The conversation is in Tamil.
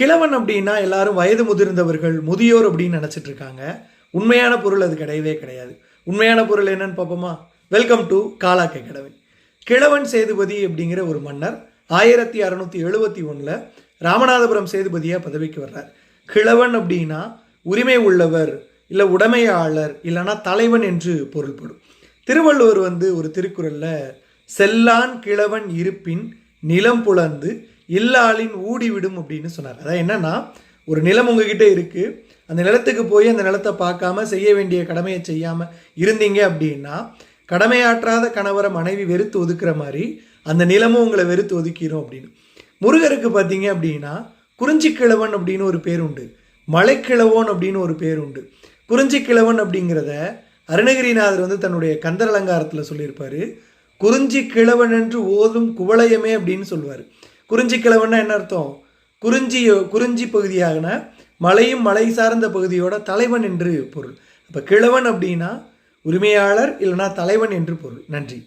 கிழவன் அப்படின்னா எல்லாரும் வயது முதிர்ந்தவர்கள் முதியோர் அப்படின்னு நினச்சிட்டு இருக்காங்க உண்மையான பொருள் அது கிடையவே கிடையாது. உண்மையான பொருள் என்னன்னு பார்ப்போமா? வெல்கம் டு காலாக்க அகாடமி கிழவன் சேதுபதி அப்படிங்கிற ஒரு மன்னர் ஆயிரத்தி அறநூற்றி எழுபத்தி ஒன்றில் ராமநாதபுரம் சேதுபதியாக பதவிக்கு வர்றார். கிழவன் அப்படின்னா உரிமை உள்ளவர் இல்லை உடைமையாளர் இல்லைன்னா தலைவன் என்று பொருள்படும். திருவள்ளுவர் வந்து ஒரு திருக்குறளில் செல்லான் கிழவன் இருப்பின் நிலம் புலந்து இல்லாளின் ஊடிவிடும் அப்படின்னு சொன்னார். அதான் என்னன்னா ஒரு நிலம் உங்ககிட்ட இருக்கு. அந்த நிலத்துக்கு போய் அந்த நிலத்தை பார்க்காம செய்ய வேண்டிய கடமையை செய்யாம இருந்தீங்க அப்படின்னா கடமையாற்றாத கணவரை மனைவி வெறுத்து ஒதுக்குற மாதிரி அந்த நிலமும் உங்களை வெறுத்து ஒதுக்கிடும் அப்படின்னு. முருகருக்கு பார்த்தீங்க அப்படின்னா குறிஞ்சிக்கிழவன் அப்படின்னு ஒரு பேர் உண்டு. மலைக்கிழவோன் அப்படின்னு ஒரு பேர் உண்டு. குறிஞ்சிக்கிழவன் அப்படிங்கிறத அருணகிரிநாதர் வந்து தன்னுடைய கந்தர் அலங்காரத்தில் சொல்லியிருப்பார். குறிஞ்சி கிழவன் என்று ஓதும் குவளையமே அப்படின்னு சொல்லுவார் குறிஞ்சி கிழவன்னா என்ன அர்த்தம்? குறிஞ்சி குறிஞ்சி பகுதியாகன மலையும் மலை சார்ந்த பகுதியோட தலைவன் என்று பொருள். அப்போ கிழவன் அப்படின்னா உரிமையாளர் இல்லைன்னா தலைவன் என்று பொருள். நன்றி.